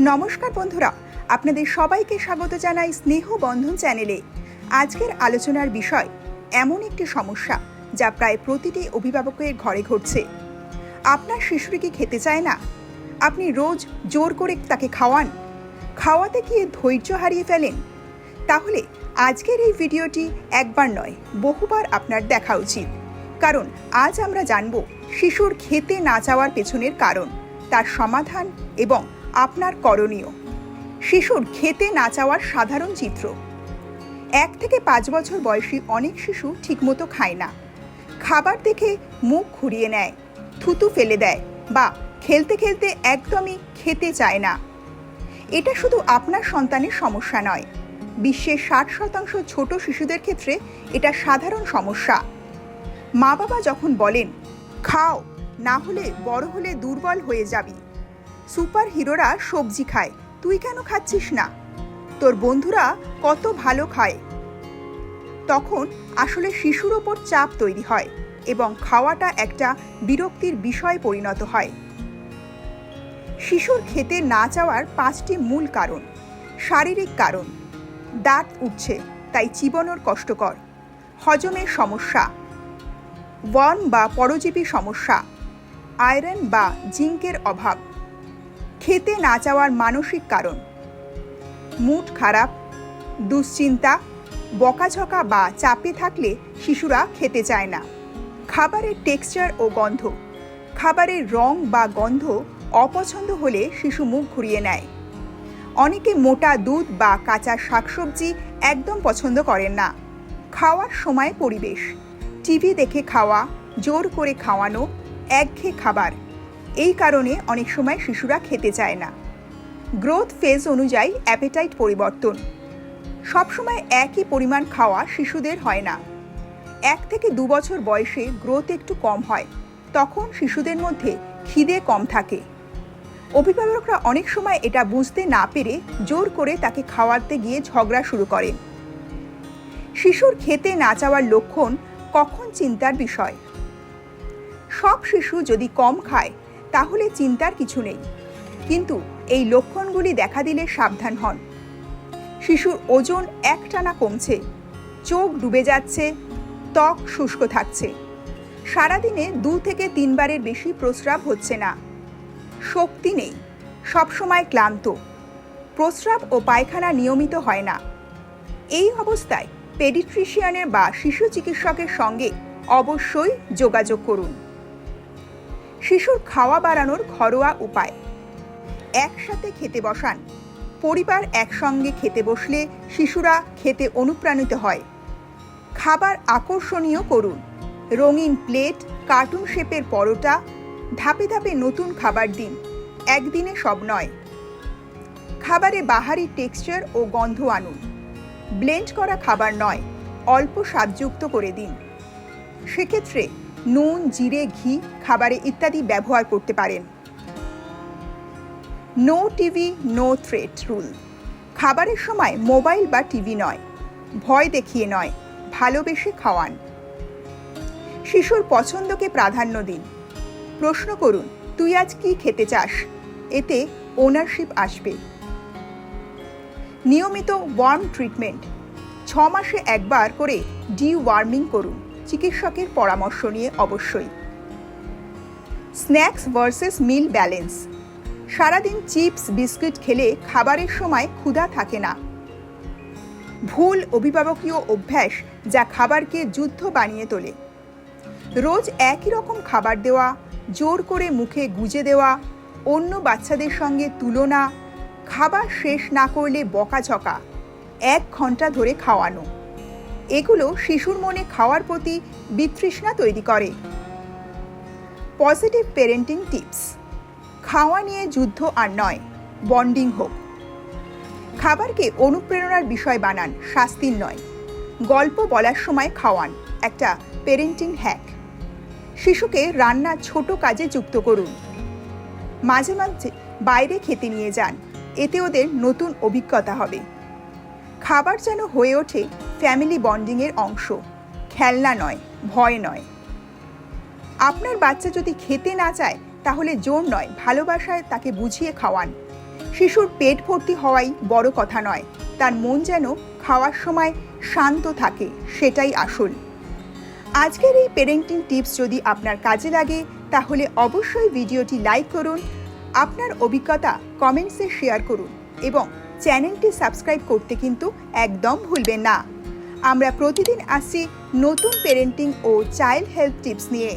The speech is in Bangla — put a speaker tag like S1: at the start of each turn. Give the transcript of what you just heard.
S1: নমস্কার বন্ধুরা, আপনাদের সবাইকে স্বাগত জানাই স্নেহ বন্ধন চ্যানেলে। আজকের আলোচনার বিষয়, এমন একটি সমস্যা যা প্রায় প্রতিটি অভিভাবকের ঘরে ঘটছে। আপনার শিশুটি কি খেতে চায় না? আপনি রোজ জোর করে তাকে খাওয়ান? খাওয়াতে গিয়ে ধৈর্য হারিয়ে ফেলেন? তাহলে আজকের এই ভিডিওটি একবার নয়, বহুবার আপনার দেখা উচিত। কারণ আজ আমরা জানব শিশুর খেতে না চাওয়ার পেছনের কারণ, তার সমাধান এবং আপনার করণীয়। শিশুর খেতে না চাওয়ার সাধারণ চিত্র। এক থেকে পাঁচ বছর বয়সী অনেক শিশু ঠিকমতো খায় না। খাবার দেখে মুখ ঘুরিয়ে নেয়, থুতু ফেলে দেয় বা খেলতে খেলতে একদমই খেতে চায় না। এটা শুধু আপনার সন্তানের সমস্যা নয়। বিশ্বের ষাট শতাংশ ছোট শিশুদের ক্ষেত্রে এটা সাধারণ সমস্যা। মা বাবা যখন বলেন, খাও, না হলে বড় হলে দুর্বল হয়ে যাবি। সুপার হিরোরা সবজি খায়। তুই কেন খাচ্ছিস না? তোর বন্ধুরা কত ভালো খায়। তখন আসলে শিশুর ওপর চাপ তৈরি হয় এবং খাওয়াটা একটা বিরক্তির বিষয় পরিণত হয়। শিশুর খেতে না চাওয়ার পাঁচটি মূল কারণ। শারীরিক কারণ। দাঁত উঠছে তাই চিবনোর কষ্টকর। হজমের সমস্যা। ওয়ান বা পরজীবী সমস্যা। আয়রন বা জিঙ্কের অভাব। খেতে না চাওয়ার মানসিক কারণ। মুড খারাপ, দুশ্চিন্তা, বকাঝকা বা চাপে থাকলে শিশুরা খেতে চায় না। খাবারের টেক্সচার ও গন্ধ। খাবারের রং বা গন্ধ অপছন্দ হলে শিশু মুখ ঘুরিয়ে নেয়। অনেকে মোটা দুধ বা কাঁচা শাকসবজি একদম পছন্দ করেন না। খাওয়ার সময় পরিবেশ। টিভি দেখে খাওয়া, জোর করে খাওয়ানো, একঘেয়ে খাবার। এই কারণে অনেক সময় শিশুরা খেতে চায় না। গ্রোথ ফেজ অনুযায়ী অ্যাপেটাইট পরিবর্তন। সবসময় একই পরিমাণ খাওয়া শিশুদের হয় না। এক থেকে দু বছর বয়সে গ্রোথ একটু কম হয়, তখন শিশুদের মধ্যে খিদে কম থাকে। অভিভাবকরা অনেক সময় এটা বুঝতে না পেরে জোর করে তাকে খাওয়াতে গিয়ে ঝগড়া শুরু করেন। শিশুর খেতে না চাওয়ার লক্ষণ কখন চিন্তার বিষয়। সব শিশু যদি কম খায় তাহলে চিন্তার কিছু নেই। কিন্তু এই লক্ষণগুলি দেখা দিলে সাবধান হন। শিশুর ওজন একটানা কমছে, চোখ ডুবে যাচ্ছে, ত্বক শুষ্ক থাকছে। সারাদিনে দু থেকে তিনবারের বেশি প্রস্রাব হচ্ছে না। শক্তি নেই, সবসময় ক্লান্ত। প্রস্রাব ও পায়খানা নিয়মিত হয় না। এই অবস্থায় পেডিট্রিশিয়ানের বা শিশু চিকিৎসকের সঙ্গে অবশ্যই যোগাযোগ করুন। শিশুর খাওয়া বাড়ানোর ঘরোয়া উপায়। একসাথে খেতে বসান। পরিবার একসঙ্গে খেতে বসলে শিশুরা খেতে অনুপ্রাণিত হয়। খাবার আকর্ষণীয় করুন। রঙিন প্লেট, কার্টুন শেপের পরোটা, ধাপে ধাপে নতুন খাবার দিন। একদিনে সব নয়। খাবারে বাহারি টেক্সচার ও গন্ধ আনুন। ব্লেন্ড করা খাবার নয়, অল্প স্বাদযুক্ত করে দিন। সেক্ষেত্রে নুন, জিরে, ঘি, খাবারে ইত্যাদি ব্যবহার করতে পারেন। No TV, no threat rule. খাবারের সময় মোবাইল বা টিভি নয়, ভয় দেখিয়ে নয়, ভালোবেসে খাওয়ান। শিশুর পছন্দকে প্রাধান্য দিন। প্রশ্ন করুন, তুই আজ কি খেতে চাস? এতে ওনারশিপ আসবে। নিয়মিত ওয়ার্ম ট্রিটমেন্ট ছ মাসে একবার করে ডি ওয়ার্মিং করুন। চিকিৎসকের পরামর্শ নিয়ে অবশ্যই। Snacks versus meal balance. সারাদিন চিপস, বিস্কিট খেলে খাবারের সময় ক্ষুধা থাকে না। ভুল অভিভাবকীয় অভ্যাস যা খাবারকে যুদ্ধ বানিয়ে তোলে। রোজ একই রকম খাবার দেওয়া, জোর করে মুখে গুজে দেওয়া, অন্য বাচ্চাদের সঙ্গে তুলনা, খাবার শেষ না করলে বকাঝকা, এক ঘণ্টা ধরে খাওয়ানো। এগুলো শিশুর মনে খাওয়ার প্রতি বিতৃষ্ণা তৈরি করে। পজিটিভ পেরেন্টিং টিপস খাওয়া নিয়ে যুদ্ধ আর নয় বন্ডিং হোক। খাবারকে অনুপ্রেরণার বিষয় বানান, শাস্তির নয়। গল্প বলার সময় খাওয়ান, একটা পেরেন্টিং হ্যাক শিশুকে রান্না ছোট কাজে যুক্ত করুন। মাঝে মাঝে বাইরে খেতে নিয়ে যান, এতে ওদের নতুন অভিজ্ঞতা হবে। খাবার যেন হয়ে ওঠে ফ্যামিলি বন্ডিংয়ের অংশ। খেলনা নয়, ভয় নয়। আপনার বাচ্চা যদি খেতে না চায়, তাহলে জোর নয়, ভালোবাসায় তাকে বুঝিয়ে খাওয়ান। শিশুর পেট ভর্তি হওয়াই বড় কথা নয়, তার মন যেন খাওয়ার সময় শান্ত থাকে, সেটাই আসল। আজকের এই পেরেন্টিং টিপস যদি আপনার কাজে লাগে, তাহলে অবশ্যই ভিডিওটি লাইক করুন, আপনার অভিজ্ঞতা কমেন্টসে শেয়ার করুন এবং চ্যানেলটি সাবস্ক্রাইব করতে কিন্তু একদম ভুলবেন না। আমরা প্রতিদিন আসছি নতুন পেরেন্টিং ও চাইল্ড হেলথ টিপস নিয়ে.